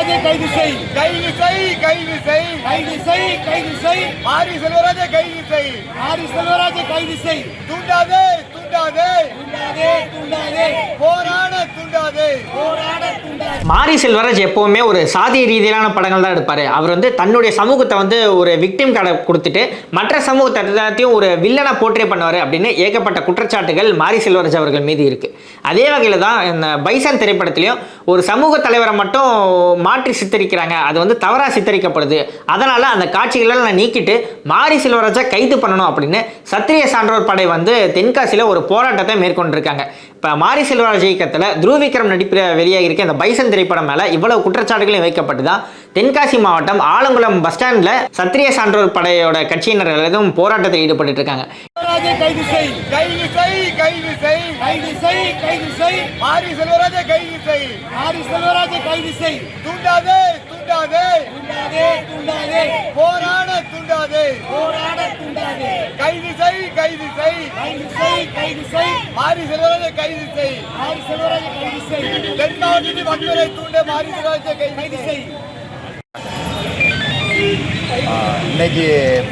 செல்வராஜை கைது செய் கைது செய் கைது செய் கைது செய் கைது செய் மாரி செல்வராஜை கைது செய் ஆரி செல்வராஜை கைது செய் தூண்டாதே தூண்டாதே. துண்டாதே துண்டாதே. போராட தூண்டாதே. போராட மாரி செல்வராஜ் எப்போவுமே ஒரு சாதிய ரீதியிலான படங்கள் தான் எடுப்பார். அவர் வந்து தன்னுடைய சமூகத்தை வந்து ஒரு விக்டிம் கடை கொடுத்துட்டு மற்ற சமூகத்தை எல்லாத்தையும் ஒரு வில்லனை போர்ட்ரே பண்ணுவார் அப்படின்னு ஏகப்பட்ட குற்றச்சாட்டுகள் மாரி செல்வராஜ் அவர்கள் மீது இருக்குது அதே வகையில் தான் இந்த பைசன் திரைப்படத்திலையும் ஒரு சமூக தலைவரை மட்டும் மாற்றி சித்தரிக்கிறாங்க. அது வந்து தவறாக சித்தரிக்கப்படுது. அதனால் அந்த காட்சிகளெல்லாம் நீக்கிட்டு மாரி செல்வராஜை கைது பண்ணணும் அப்படின்னு சத்திரிய சான்றோர் படை வந்து தென்காசியில் ஒரு போராட்டத்தை மேற்கொண்டிருக்காங்க. இப்போ மாரி செல்வராஜ் இயக்கத்தில் துருவிக்ரம் நடிப்பில் வெளியாகி இருக்க இந்த பைசன் திரைப்படம் மேலே இவ்வளவு குற்றச்சாட்டுகளையும் வைக்கப்பட்டு தான் தென்காசி மாவட்டம் ஆலங்குளம் பஸ் ஸ்டாண்டில் சத்திரிய சான்றோர் படையோட கட்சியினர் எதுவும் போராட்டத்தில் ஈடுபட்டு இருக்காங்க. போராட கைது செய். கைது செய் கைது செய். மாரி செல்வராஜை கைது செய். ஆரி செல்வராஜை கைது செய். தென் மாவட்டத்தில் வன்முறை தூண்ட மாரி செல்வராஜை கைது செய். செய். இன்னைக்கு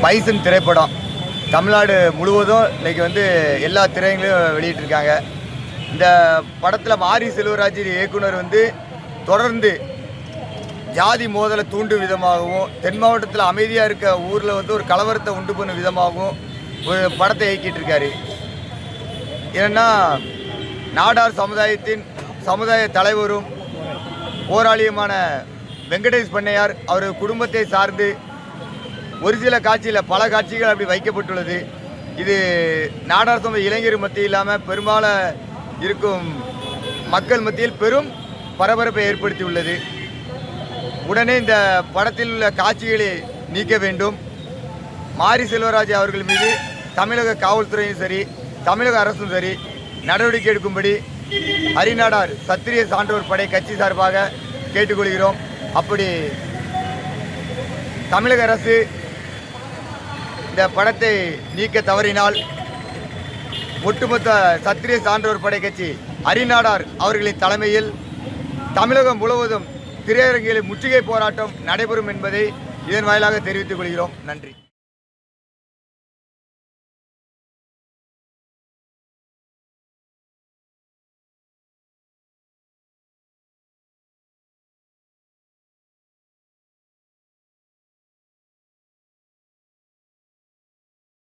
பைசன் திரைப்படம் தமிழ்நாடு முழுவதும் இன்னைக்கு வந்து எல்லா திரையங்களையும் வெளியிட்டிருக்காங்க. இந்த படத்தில் மாரி செல்வராஜ் இயக்குனர் வந்து தொடர்ந்து ஜாதி மோதலை தூண்டும் விதமாகவும் தென் மாவட்டத்தில் அமைதியாக இருக்க ஊரில் வந்து ஒரு கலவரத்தை உண்டு பண்ணும் விதமாகவும் ஒரு படத்தை இயக்கிட்டு இருக்காரு. ஏன்னா நாடார் சமுதாயத்தின் சமுதாய தலைவரும் போராளியுமான வெங்கடேஷ் பண்ணையார் அவரது குடும்பத்தை சார்ந்து ஒரு சில காட்சியில் பல காட்சிகள் அப்படி வைக்கப்பட்டுள்ளது. இது நாடார் சமூக இளைஞர் மத்தியில் இல்லாமல் பெரும்பாலும் இருக்கும் மக்கள் மத்தியில் பெரும் பரபரப்பை ஏற்படுத்தியுள்ளது. உடனே இந்த படத்தில் உள்ள காட்சிகளை நீக்க வேண்டும். மாரி செல்வராஜ் அவர்கள் மீது தமிழக காவல்துறையும் சரி தமிழக அரசும் சரி நடவடிக்கை எடுக்கும்படி அரிநாடார் சத்திரிய சான்றோர் படை கட்சி சார்பாக கேட்டுக்கொள்கிறோம். அப்படி தமிழக அரசு இந்த படத்தை நீக்க தவறினால் ஒட்டுமொத்த சத்திரிய சான்றோர் படை கட்சி அரிநாடார் அவர்களின் தலைமையில் தமிழகம் முழுவதும் திரையரங்கில் முற்றுகை போராட்டம் நடைபெறும் என்பதை இதன் வாயிலாக தெரிவித்துக் கொள்கிறோம். நன்றி.